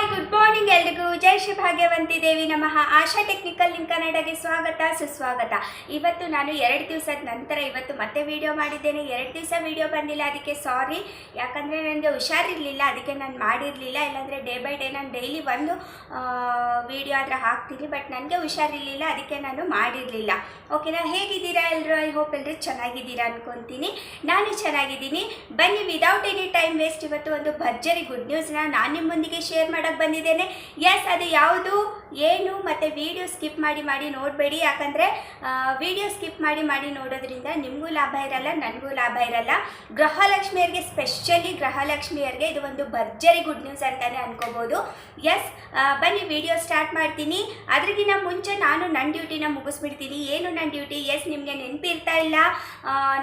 Hi good morning ಎಲ್ರಿಗೂ. ಜೈ ಶ್ರೀ ಭಾಗ್ಯವಂತಿ ದೇವಿ ನಮಃ. ಆಶಾ technical link ಕನ್ನಡಗೆ ಸ್ವಾಗತ, ಸುಸ್ವಾಗತ. ಇವತ್ತು ನಾನು ಎರಡು ದಿವಸದ ನಂತರ ಇವತ್ತು ಮತ್ತೆ ವಿಡಿಯೋ ಮಾಡಿದ್ದೇನೆ. ಎರಡು ದಿವಸ ವಿಡಿಯೋ ಬಂದಿಲ್ಲ, ಅದಕ್ಕೆ ಸಾರಿ ಯಾಕಂದರೆ ನನಗೆ ಹುಷಾರಿರಲಿಲ್ಲ, ಅದಕ್ಕೆ ನಾನು ಮಾಡಿರಲಿಲ್ಲ. ಇಲ್ಲಾಂದರೆ ಡೇ ಬೈ ಡೇ ನಾನು ಡೈಲಿ ಒಂದು ವಿಡಿಯೋ ಆದರೆ ಹಾಕ್ತೀನಿ ಬಟ್ ನನಗೆ ಹುಷಾರಿರಲಿಲ್ಲ, ಅದಕ್ಕೆ ನಾನು ಮಾಡಿರಲಿಲ್ಲ. ಓಕೆನಾ ಹೇಗಿದ್ದೀರಾ ಎಲ್ಲರೂ ಐ ಹೋಪ್ ಎಲ್ಲರೂ ಚೆನ್ನಾಗಿದ್ದೀರಾ ಅನ್ಕೊತೀನಿ. ನಾನು ಚೆನ್ನಾಗಿದ್ದೀನಿ. ಬನ್ನಿ ವಿದೌಟ್ ಎನಿ ಟೈಮ್ ವೇಸ್ಟ್ ಇವತ್ತು ಒಂದು ಭರ್ಜರಿ ಗುಡ್ ನ್ಯೂಸ್ನ ನಾನು ನಿಮ್ಮೊಂದಿಗೆ ಶೇರ್ ಬಂದಿದ್ದೇನೆ ಎಸ್ ಅದು ಯಾವುದು? ಏನು? ಮತ್ತು ವಿಡಿಯೋ ಸ್ಕಿಪ್ ಮಾಡಿ ಮಾಡಿ ನೋಡಬೇಡಿ. ಯಾಕಂದರೆ ವಿಡಿಯೋ ಸ್ಕಿಪ್ ಮಾಡಿ ಮಾಡಿ ನೋಡೋದ್ರಿಂದ ನಿಮಗೂ ಲಾಭ ಇರಲ್ಲ, ನನಗೂ ಲಾಭ ಇರಲ್ಲ. ಗೃಹಲಕ್ಷ್ಮಿಯರಿಗೆ ಸ್ಪೆಷಲಿ ಗೃಹಲಕ್ಷ್ಮಿಯರಿಗೆ ಇದು ಒಂದು ಭರ್ಜರಿ ಗುಡ್ ನ್ಯೂಸ್ ಅಂತಲೇ ಅನ್ಕೋಬೋದು. ಎಸ್ ಬನ್ನಿ ವಿಡಿಯೋ ಸ್ಟಾರ್ಟ್ ಮಾಡ್ತೀನಿ. ಅದ್ರಿಗಿನ ಮುಂಚೆ ನಾನು ನನ್ನ ಡ್ಯೂಟಿನ ಮುಗಿಸ್ಬಿಡ್ತೀನಿ. ಏನು ನನ್ನ ಡ್ಯೂಟಿ ಎಸ್ ನಿಮಗೆ ನೆನಪಿರ್ತಾ ಇಲ್ಲ.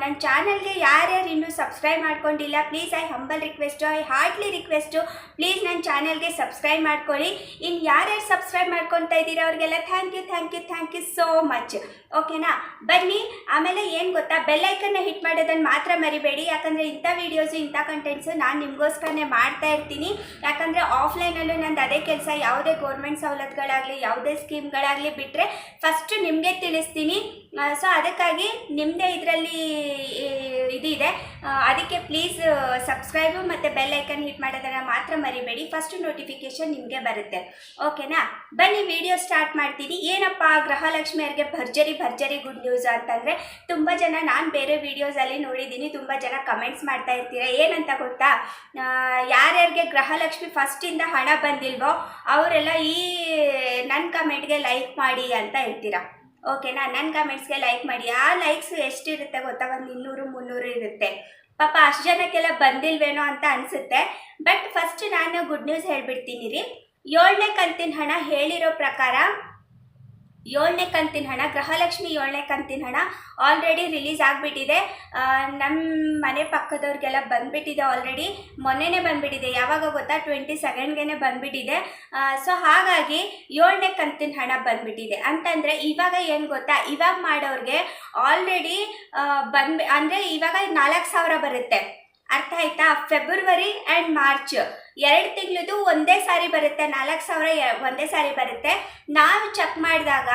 ನನ್ನ ಚಾನಲ್ಗೆ ಯಾರ್ಯಾರು ಇನ್ನೂ ಸಬ್ಸ್ಕ್ರೈಬ್ ಮಾಡ್ಕೊಂಡಿಲ್ಲ please I humble request I heartly request please ನನ್ನ ಚಾನಲ್ಗೆ ಸಬ್ಸ್ಕ್ರೈಬ್ ಮಾಡ್ಕೊಳ್ಳಿ. ಇನ್ನು ಯಾರ್ಯಾರು ಸಬ್ಸ್ಕ್ರೈಬ್ ಮಾಡ್ಕೊತಾ ಇದ್ದೀರಾ ಅವ್ರಿಗೆಲ್ಲ thank you thank you thank you so much ಓಕೆನಾ ಬನ್ನಿ. ಆಮೇಲೆ ಏನು ಗೊತ್ತಾ? ಬೆಲ್ಲೈಕನ್ನ ಹಿಟ್ ಮಾಡೋದನ್ನು ಮಾತ್ರ ಮರಿಬೇಡಿ. ಯಾಕಂದರೆ ಇಂಥ ವೀಡಿಯೋಸು ಇಂಥ ಕಂಟೆಂಟ್ಸು ನಾನು ನಿಮಗೋಸ್ಕರನೇ ಮಾಡ್ತಾ ಇರ್ತೀನಿ. ಯಾಕಂದರೆ ಆಫ್ಲೈನಲ್ಲೂ ನಂದು ಅದೇ ಕೆಲಸ. ಯಾವುದೇ ಗೌರ್ಮೆಂಟ್ ಸವಲತ್ತುಗಳಾಗಲಿ, ಯಾವುದೇ ಸ್ಕೀಮ್ಗಳಾಗಲಿ ಬಿಟ್ಟರೆ ಫಸ್ಟು ನಿಮಗೆ ತಿಳಿಸ್ತೀನಿ. ಸೊ ಅದಕ್ಕಾಗಿ ನಿಮ್ಮದೇ ಇದರಲ್ಲಿ ಇದಿದೆ ಅದಕ್ಕೆ ಪ್ಲೀಸ್ ಸಬ್ಸ್ಕ್ರೈಬು ಮತ್ತು ಬೆಲ್ ಐಕನ್ ಹಿಟ್ ಮಾಡೋದನ್ನು ಮಾತ್ರ ಮರಿಬೇಡಿ. ಫಸ್ಟ್ ನೋಟಿಫಿಕೇಶನ್ ನಿಮಗೆ ಬರುತ್ತೆ. ಓಕೆನಾ ಬನ್ನಿ ವಿಡಿಯೋ ಸ್ಟಾರ್ಟ್ ಮಾಡ್ತೀನಿ. ಏನಪ್ಪ ಗೃಹಲಕ್ಷ್ಮಿಯರಿಗೆ ಭರ್ಜರಿ ಭರ್ಜರಿ ಗುಡ್ ನ್ಯೂಸ್ ಅಂತಂದರೆ ತುಂಬ ಜನ, ನಾನು ಬೇರೆ ವಿಡಿಯೋಸಲ್ಲಿ ನೋಡಿದ್ದೀನಿ, ತುಂಬ ಜನ ಕಮೆಂಟ್ಸ್ ಮಾಡ್ತಾ ಇರ್ತೀರ, ಏನಂತ ಗೊತ್ತಾ? ಯಾರ್ಯಾರಿಗೆ ಗೃಹಲಕ್ಷ್ಮಿ ಫಸ್ಟಿಂದ ಹಣ ಬಂದಿಲ್ವೋ, ಅವರೆಲ್ಲ ಈ ನನ್ನ ಕಮೆಂಟ್ಗೆ ಲೈಕ್ ಮಾಡಿ ಅಂತ ಹೇಳ್ತೀರಾ? ಓಕೆನಾ? ನನ್ನ ಕಮೆಂಟ್ಸ್ಗೆ ಲೈಕ್ ಮಾಡಿ. ಆ ಲೈಕ್ಸ್ ಎಷ್ಟಿರುತ್ತೆ ಗೊತ್ತಾ? ಒಂದು ಇನ್ನೂರು, ಮುನ್ನೂರು ಇರುತ್ತೆ. ಪಾಪ ಅಷ್ಟು ಜನಕ್ಕೆಲ್ಲ ಬಂದಿಲ್ವೇನೋ ಅಂತ ಅನಿಸುತ್ತೆ. ಬಟ್ ಫಸ್ಟ್ ನಾನು ಗುಡ್ ನ್ಯೂಸ್ ಹೇಳಿಬಿಡ್ತೀನಿ ರೀ. ಏಳನೇ ಕಂತಿನ ಹಣ ಹೇಳಿರೋ ಪ್ರಕಾರ ಏಳನೇ ಕಂತಿನ ಹಣ, ಗೃಹಲಕ್ಷ್ಮಿ ಏಳನೇ ಕಂತಿನ ಹಣ ಆಲ್ರೆಡಿ ರಿಲೀಸ್ ಆಗಿಬಿಟ್ಟಿದೆ. ನಮ್ಮ ಮನೆ ಪಕ್ಕದವ್ರಿಗೆಲ್ಲ ಬಂದ್ಬಿಟ್ಟಿದೆ ಆಲ್ರೆಡಿ ಮೊನ್ನೆನೇ ಬಂದ್ಬಿಟ್ಟಿದೆ, ಯಾವಾಗ ಗೊತ್ತಾ? ಟ್ವೆಂಟಿ ಸೆಕೆಂಡ್ಗೆ ಬಂದ್ಬಿಟ್ಟಿದೆ ಸೊ ಹಾಗಾಗಿ ಏಳನೇ ಕಂತಿನ ಹಣ ಬಂದ್ಬಿಟ್ಟಿದೆ. ಅಂತಂದರೆ ಇವಾಗ ಏನು ಗೊತ್ತಾ? ಇವಾಗ ಮಾಡೋರಿಗೆ ಆಲ್ರೆಡಿ ಬಂದ್ ಅಂದರೆ ಇವಾಗ ನಾಲ್ಕು ಸಾವಿರ ಬರುತ್ತೆ. ಅರ್ಥ ಆಯ್ತಾ? ಫೆಬ್ರವರಿ ಆ್ಯಂಡ್ ಮಾರ್ಚ್ ಎರಡು ತಿಂಗಳದು ಒಂದೇ ಸಾರಿ ಬರುತ್ತೆ, ನಾಲ್ಕು ಸಾವಿರ ಒಂದೇ ಸಾರಿ ಬರುತ್ತೆ. ನಾವು ಚೆಕ್ ಮಾಡಿದಾಗ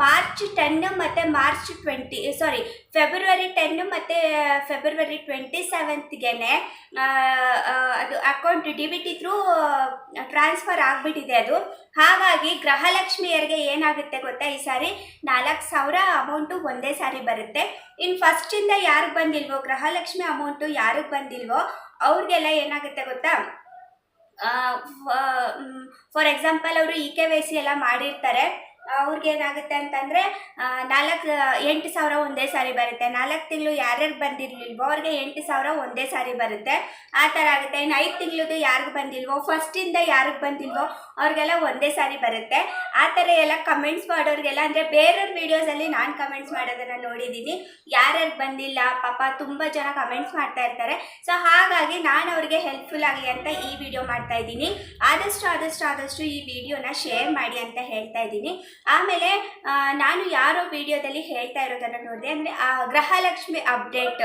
ಮಾರ್ಚ್ ಟೆನ್ನು ಮತ್ತು March twenty sorry February ten ಮತ್ತು ಫೆಬ್ರವರಿ ಟ್ವೆಂಟಿ ಸೆವೆಂತ್ಗೆ ಅದು account D B T through transfer ಆಗಿಬಿಟ್ಟಿದೆ ಅದು. ಹಾಗಾಗಿ ಗೃಹಲಕ್ಷ್ಮಿಯರಿಗೆ ಏನಾಗುತ್ತೆ ಗೊತ್ತಾ ಈ ಸಾರಿ? ನಾಲ್ಕು ಸಾವಿರ ಅಮೌಂಟು ಒಂದೇ ಸಾರಿ ಬರುತ್ತೆ. ಇನ್ನು ಫಸ್ಟಿಂದ ಯಾರಿಗೆ ಬಂದಿಲ್ವೋ, ಗೃಹಲಕ್ಷ್ಮಿ ಅಮೌಂಟು ಯಾರಿಗೆ ಬಂದಿಲ್ವೋ, ಅವ್ರಿಗೆಲ್ಲ ಏನಾಗುತ್ತೆ ಗೊತ್ತಾ? ಫಾರ್ ಎಕ್ಸಾಂಪಲ್ ಅವರು ಇ ಕೆ ವೈ ಸಿ ಎಲ್ಲ ಮಾಡಿರ್ತಾರೆ. ಅವ್ರಿಗೆ ಏನಾಗುತ್ತೆ ಅಂತಂದರೆ ನಾಲ್ಕು, ಎಂಟು ಸಾವಿರ ಒಂದೇ ಸಾರಿ ಬರುತ್ತೆ. ನಾಲ್ಕು ತಿಂಗಳು ಯಾರ್ಯಾರು ಬಂದಿರಲಿಲ್ವೋ ಅವ್ರಿಗೆ ಎಂಟು ಸಾವಿರ ಒಂದೇ ಸಾರಿ ಬರುತ್ತೆ. ಆ ಥರ ಆಗುತ್ತೆ. ಇನ್ನು ಐದು ತಿಂಗಳದು ಯಾರಿಗೆ ಬಂದಿಲ್ವೋ ಫಸ್ಟಿಂದ ಯಾರಿಗೆ ಬಂದಿಲ್ವೋ ಅವ್ರಿಗೆಲ್ಲ ಒಂದೇ ಸಾರಿ ಬರುತ್ತೆ. ಆ ಥರ ಎಲ್ಲ ಕಮೆಂಟ್ಸ್ ಮಾಡೋರಿಗೆಲ್ಲ, ಅಂದರೆ ಬೇರೆಯವ್ರ ವೀಡಿಯೋಸಲ್ಲಿ ನಾನು ಕಮೆಂಟ್ಸ್ ಮಾಡೋದನ್ನು ನೋಡಿದ್ದೀನಿ ಯಾರ್ಯಾರು ಬಂದಿಲ್ಲ, ಪಾಪ ತುಂಬ ಜನ ಕಮೆಂಟ್ಸ್ ಮಾಡ್ತಾ ಇರ್ತಾರೆ. ಸೊ ಹಾಗಾಗಿ ನಾನು ಅವ್ರಿಗೆ ಹೆಲ್ಪ್ಫುಲ್ ಆಗಲಿ ಅಂತ ಈ ವಿಡಿಯೋ ಮಾಡ್ತಾ ಇದ್ದೀನಿ. ಆದಷ್ಟು ಆದಷ್ಟು ಆದಷ್ಟು ಈ ವಿಡಿಯೋನ ಶೇರ್ ಮಾಡಿ ಅಂತ ಹೇಳ್ತಾ ಇದ್ದೀನಿ. ಆಮೇಲೆ ನಾನು ಯಾರೋ ವಿಡಿಯೋದಲ್ಲಿ ಹೇಳ್ತಾ ಇರೋದನ್ನು ನೋಡಿದೆ ಅಂದರೆ ಆ ಗೃಹಲಕ್ಷ್ಮಿ ಅಪ್ಡೇಟ್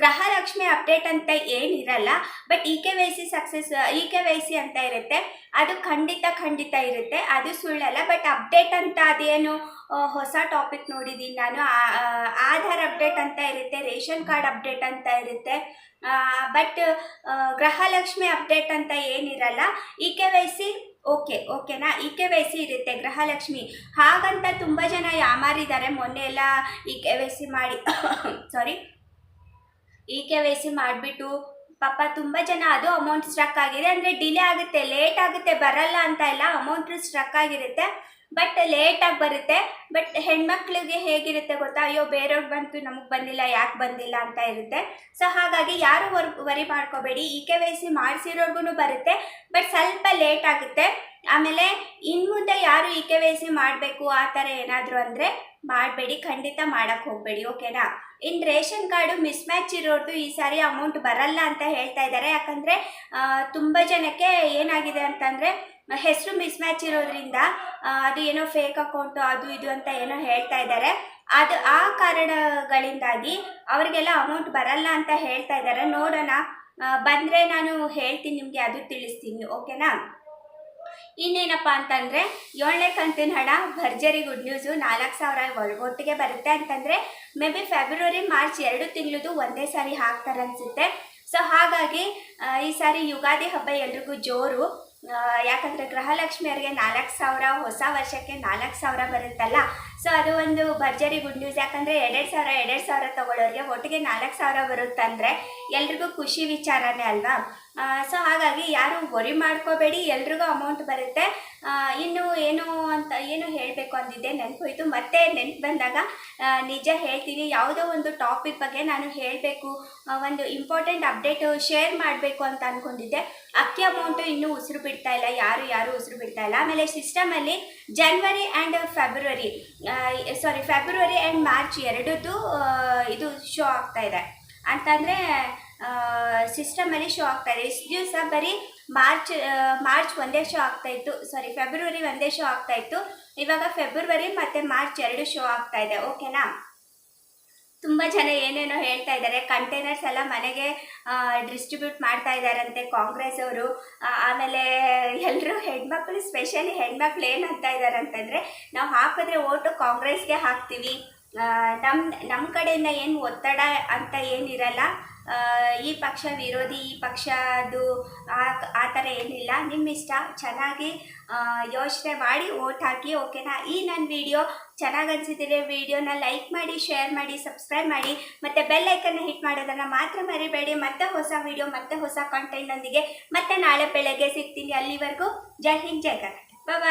ಗೃಹಲಕ್ಷ್ಮಿ ಅಪ್ಡೇಟ್ ಅಂತ ಏನಿರಲ್ಲ, but E K Y C success, E K Y C ಅಂತ ಇರುತ್ತೆ. ಅದು ಖಂಡಿತ ಖಂಡಿತ ಇರುತ್ತೆ. ಅದು ಸುಳ್ಳಲ್ಲ, ಬಟ್ ಅಪ್ಡೇಟ್ ಅಂತ ಅದೇನು ಹೊಸ ಟಾಪಿಕ್ ನೋಡಿದ್ದೀನಿ ನಾನು. ಆಧಾರ್ ಅಪ್ಡೇಟ್ ಅಂತ ಇರುತ್ತೆ, ರೇಷನ್ ಕಾರ್ಡ್ ಅಪ್ಡೇಟ್ ಅಂತ ಇರುತ್ತೆ. ಬಟ್ ಗೃಹಲಕ್ಷ್ಮಿ ಅಪ್ಡೇಟ್ ಅಂತ ಏನಿರಲ್ಲ, E K Y C okay ಓಕೆನಾ ಇ ಕೆ ವೈ ಸಿ ಇರುತ್ತೆ, ಗೃಹಲಕ್ಷ್ಮಿ. ಹಾಗಂತ ತುಂಬ ಜನ ಯಾಮಾರಿದ್ದಾರೆ ಮೊನ್ನೆ ಎಲ್ಲ ಇ ಕೆ ವೈ ಸಿ ಮಾಡಿ sorry E K Y C ಮಾಡಿಬಿಟ್ಟು, ಪಾಪ ತುಂಬ ಜನ ಅದು ಅಮೌಂಟ್ ಸ್ಟ್ರಕ್ ಆಗಿದೆ. ಅಂದರೆ ಡಿಲೇ ಆಗುತ್ತೆ ಲೇಟ್ ಆಗುತ್ತೆ, ಬರಲ್ಲ ಅಂತ ಎಲ್ಲ ಅಮೌಂಟ್ ಸ್ಟ್ರಕ್ ಆಗಿರುತ್ತೆ. ಬಟ್ ಲೇಟಾಗಿ ಬರುತ್ತೆ. ಬಟ್ ಹೆಣ್ಮಕ್ಳಿಗೆ ಹೇಗಿರುತ್ತೆ ಗೊತ್ತಾ? ಅಯ್ಯೋ, ಬೇರೆಯವ್ರು ಬಂತು, ನಮಗೆ ಬಂದಿಲ್ಲ, ಯಾಕೆ ಬಂದಿಲ್ಲ ಅಂತ ಇರುತ್ತೆ. ಸೊ ಹಾಗಾಗಿ ಯಾರು ವರ್ ವರಿ ಮಾಡ್ಕೋಬೇಡಿ. ಇ ಕೆ ವೈ ಸಿ ಮಾಡಿಸಿರೋರ್ಗು ಬರುತ್ತೆ. ಬಟ್ ಸ್ವಲ್ಪ ಲೇಟ್ ಆಗುತ್ತೆ. ಆಮೇಲೆ ಇನ್ನು ಮುಂದೆ ಯಾರು ಇ ಕೆ ವೈ ಸಿ ಮಾಡಬೇಕು, ಆ ಥರ ಏನಾದರೂ ಅಂದರೆ ಮಾಡಬೇಡಿ. ಖಂಡಿತ ಮಾಡೋಕ್ಕೆ ಹೋಗಬೇಡಿ, ಓಕೆನಾ? In ration card mismatch ಇರೋರ್ದು ಈ ಸಾರಿ ಅಮೌಂಟ್ ಬರಲ್ಲ ಅಂತ ಹೇಳ್ತಾ ಇದ್ದಾರೆ. ಯಾಕಂದರೆ ತುಂಬ ಜನಕ್ಕೆ ಏನಾಗಿದೆ ಅಂತಂದರೆ ಹೆಸರು ಮಿಸ್ ಮ್ಯಾಚ್ ಇರೋದ್ರಿಂದ ಅದು ಏನೋ ಫೇಕ್ ಅಕೌಂಟು ಅದು ಇದು ಅಂತ ಏನೋ ಹೇಳ್ತಾ ಇದ್ದಾರೆ. ಅದು ಆ ಕಾರಣಗಳಿಂದಾಗಿ ಅವರಿಗೆಲ್ಲ ಅಮೌಂಟ್ ಬರಲ್ಲ ಅಂತ ಹೇಳ್ತಾ ಇದ್ದಾರೆ. ನೋಡೋಣ. ಬಂದರೆ ನಾನು ಹೇಳ್ತೀನಿ ನಿಮಗೆ, ಅದು ತಿಳಿಸ್ತೀನಿ. ಓಕೆನಾ? ಇನ್ನೇನಪ್ಪ ಅಂತಂದರೆ, ಏಳನೇ ಕಂತಿನ ಹಣ ಭರ್ಜರಿ ಗುಡ್ ನ್ಯೂಸು ನಾಲ್ಕು ಸಾವಿರ ಒಳಗೊಟ್ಟಿಗೆ ಬರುತ್ತೆ. ಅಂತಂದರೆ, ಮೇ ಬಿ ಫೆಬ್ರವರಿ ಮಾರ್ಚ್ ಎರಡು ತಿಂಗಳದು ಒಂದೇ ಸಾರಿ ಹಾಕ್ತಾರೆ ಅನಿಸುತ್ತೆ. ಸೊ ಹಾಗಾಗಿ ಈ ಸಾರಿ ಯುಗಾದಿ ಹಬ್ಬ ಎಲ್ರಿಗೂ ಜೋರು. ಯಾಕಂದರೆ ಗೃಹಲಕ್ಷ್ಮಿಯರಿಗೆ ನಾಲ್ಕು ಸಾವಿರ, ಹೊಸ ವರ್ಷಕ್ಕೆ ನಾಲ್ಕು ಸಾವಿರ ಬರುತ್ತಲ್ಲ. ಸೊ ಅದು ಒಂದು ಭರ್ಜರಿ ಗುಡ್ ನ್ಯೂಸ್ ಯಾಕಂದರೆ ಎರಡೆರಡು ಸಾವಿರ ಎರಡೆರಡು ಸಾವಿರ ತಗೊಳ್ಳೋರಿಗೆ ಒಟ್ಟಿಗೆ ನಾಲ್ಕು ಸಾವಿರ ಬರುತ್ತಂದರೆ ಎಲ್ರಿಗೂ ಖುಷಿ ವಿಚಾರನೇ ಅಲ್ವಾ? ಸೊ ಹಾಗಾಗಿ ಯಾರು ಗೊರಿ ಮಾಡ್ಕೋಬೇಡಿ, ಎಲ್ರಿಗೂ ಅಮೌಂಟ್ ಬರುತ್ತೆ. ಇನ್ನು ಏನು ಅಂತ, ಏನು ಹೇಳಬೇಕು ಅಂದಿದ್ದೆ ನೆನಪೋಯ್ತು. ಮತ್ತೆ ನೆನ್ಪು ಬಂದಾಗ ನಿಜ ಹೇಳ್ತೀನಿ. ಯಾವುದೋ ಒಂದು ಟಾಪಿಕ್ ಬಗ್ಗೆ ನಾನು ಹೇಳಬೇಕು. ಒಂದು ಇಂಪಾರ್ಟೆಂಟ್ ಅಪ್ಡೇಟು ಶೇರ್ ಮಾಡಬೇಕು ಅಂತ ಅಂದ್ಕೊಂಡಿದ್ದೆ ಅಕ್ಕಿ ಅಮೌಂಟು ಇನ್ನೂ ಉಸಿರು ಬಿಡ್ತಾ ಇಲ್ಲ. ಯಾರು ಯಾರು ಉಸಿರು ಬಿಡ್ತಾ ಇಲ್ಲ. ಆಮೇಲೆ ಸಿಸ್ಟಮಲ್ಲಿ January and February sorry February and March ಎರಡದ್ದು ಇದು ಶೋ ಆಗ್ತಾ ಇದೆ. ಅಂತಂದರೆ ಸಿಸ್ಟಮಲ್ಲಿ ಶೋ ಆಗ್ತಾ ಇದೆ. ಇಷ್ಟು ದಿವಸ ಬರೀ ಮಾರ್ಚ್ ಮಾರ್ಚ್ ಒಂದೇ ಶೋ ಆಗ್ತಾ ಇತ್ತು. ಸಾರಿ ಫೆಬ್ರವರಿ ಒಂದೇ ಶೋ ಆಗ್ತಾ ಇತ್ತು. ಇವಾಗ ಫೆಬ್ರವರಿ ಮತ್ತು ಮಾರ್ಚ್ ಎರಡು ಶೋ ಆಗ್ತಾ ಇದೆ. ಓಕೆನಾ ತುಂಬ ಜನ ಏನೇನೋ ಹೇಳ್ತಾ ಇದ್ದಾರೆ. ಕಂಟೈನರ್ಸ್ ಎಲ್ಲ ಮನೆಗೆ ಡಿಸ್ಟ್ರಿಬ್ಯೂಟ್ ಮಾಡ್ತಾ ಇದ್ದಾರಂತೆ ಕಾಂಗ್ರೆಸ್ ಅವರು. ಆಮೇಲೆ ಎಲ್ಲರೂ ಹೆಣ್ಮಕ್ಳು ಸ್ಪೆಷಲಿ ಹೆಣ್ಮಕ್ಳು ಏನು ಅಂತ ಇದ್ದಾರೆ ಅಂತಂದರೆ ನಾವು ಹಾಕಿದ್ರೆ ಓಟು ಕಾಂಗ್ರೆಸ್ಗೆ ಹಾಕ್ತೀವಿ. ನಮ್ಮ ನಮ್ಮ ಕಡೆಯಿಂದ ಏನು ಒತ್ತಡ ಅಂತ ಏನಿರಲ್ಲ ಈ ಪಕ್ಷ ವಿರೋಧಿ, ಈ ಪಕ್ಷದು ಆ ಆ ಥರ ಏನಿಲ್ಲ ನಿಮ್ಮ ಇಷ್ಟ. ಚೆನ್ನಾಗಿ ಯೋಚನೆ ಮಾಡಿ ಓಟ್ ಹಾಕಿ ಓಕೆನಾ ಈ ನನ್ನ ವಿಡಿಯೋ ಚೆನ್ನಾಗಿ ಅನಿಸಿದ್ರೆ ವಿಡಿಯೋನ ಲೈಕ್ ಮಾಡಿ ಶೇರ್ ಮಾಡಿ ಸಬ್ಸ್ಕ್ರೈಬ್ ಮಾಡಿ, ಮತ್ತು ಬೆಲ್ ಐಕನ್ನ ಹಿಟ್ ಮಾಡೋದನ್ನು ಮಾತ್ರ ಮರಿಬೇಡಿ. ಮತ್ತೆ ಹೊಸ ವಿಡಿಯೋ ಮತ್ತೆ ಹೊಸ ಕಾಂಟೆಂಟ್ನೊಂದಿಗೆ ಮತ್ತೆ ನಾಳೆ ಬೆಳಗ್ಗೆ ಸಿಗ್ತೀನಿ ಅಲ್ಲಿವರೆಗೂ. ಜೈ ಹಿಂದ್, ಜೈ ಕರ್ನಾಟಕ. ಬಾಯ್